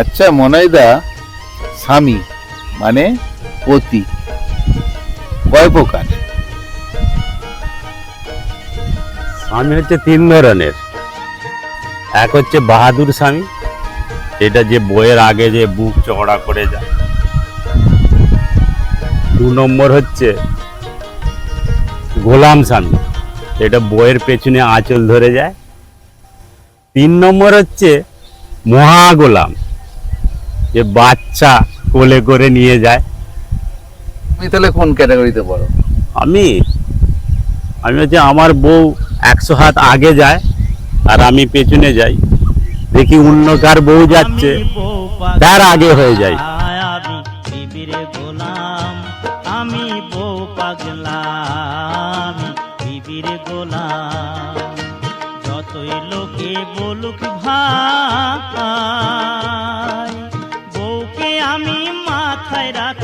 আচ্ছা মনাইদা স্বামী মানে পতি কয় প্রকার স্বামী হচ্ছে তিন ধরনের। এক হচ্ছে বাহাদুর স্বামী এটা যে বইয়ের আগে যে বুক চওড়া করে যায়। দু নম্বর হচ্ছে গোলাম স্বামী এটা বইয়ের পেছনে আঁচল ধরে যায়। তিন নম্বর হচ্ছে মহা গোলাম যে বাচ্চা কোলে করে নিয়ে যায়। তুমি তাহলে কোন ক্যাটাগরিতে পড়ো? আমি আমি হচ্ছে আমার বউ একশো হাত আগে যায় আর আমি পেছনে যাই। দেখি অন্য কার বউ যাচ্ছে তার আগে হয়ে যায়। আমি গোলাম বউ পাগলা আমি বিবির গোলাম। যতই লোকে বলুক আমি মাথায় রাখি